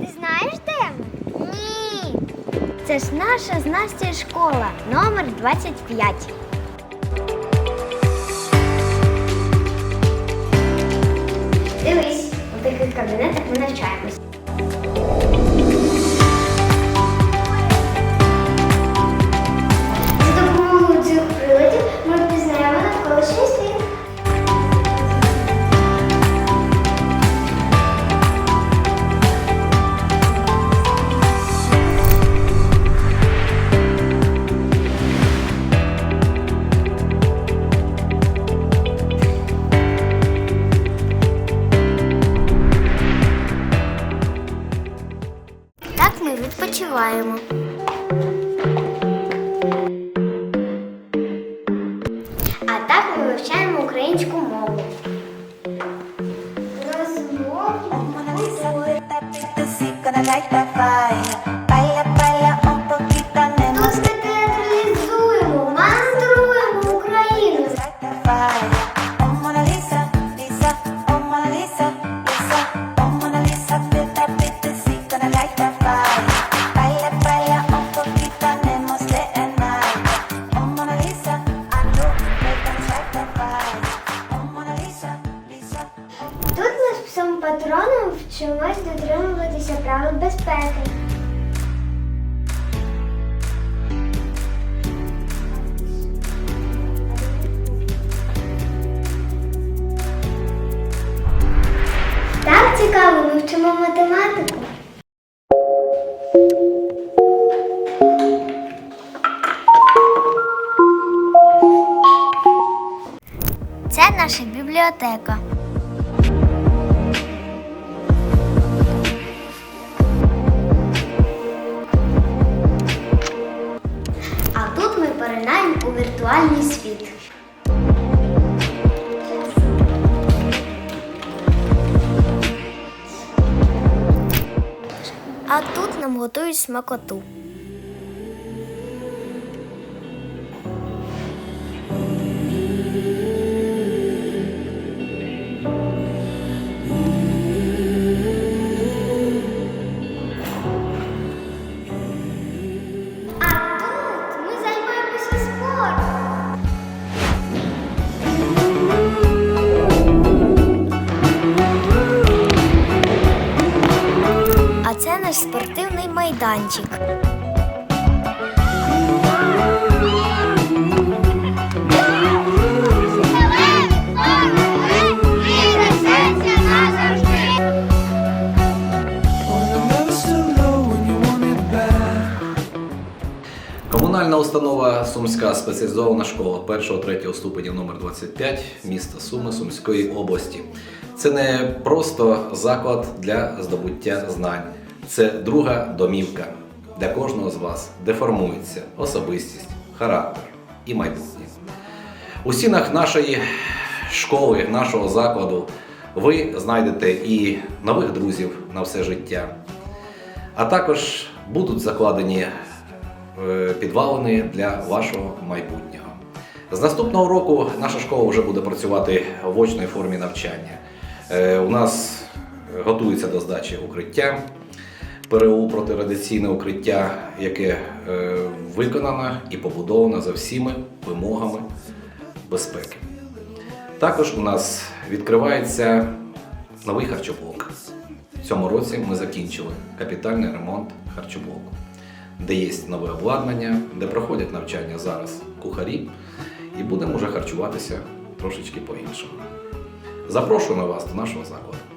Ти знаєш де? Ні. Це ж наша з школа, номер 25. Дивись, у таких кабінетах ми навчаємось. За допомогою цих приладів ми пізнаємо навколишній світ. Відпочиваємо. А так ми вивчаємо українську мову. Тут патроном вчимось дотримуватися правил безпеки. Так цікаво, ми вчимо математику. Це наша бібліотека. А тут нам готують смакоту. Наш спортивний майданчик. Комунальна установа Сумська спеціалізована школа 1-3 ступенів номер 25 міста Суми Сумської області. Це не просто заклад для здобуття знань, це друга домівка для кожного з вас, де формується особистість, характер і майбутнє. У стінах нашої школи, нашого закладу, ви знайдете і нових друзів на все життя, а також будуть закладені е, підвалини для вашого майбутнього. З наступного року наша школа вже буде працювати в очній формі навчання. Е, У нас готується до здачі укриття, ПРУ протирадіаційне укриття, яке е, виконано і побудовано за всіми вимогами безпеки. Також у нас відкривається новий харчоблок. В цьому році ми закінчили капітальний ремонт харчоблоку, де є нове обладнання, де проходять навчання зараз кухарі, і будемо вже харчуватися трошечки по-іншому. Запрошую на вас до нашого закладу.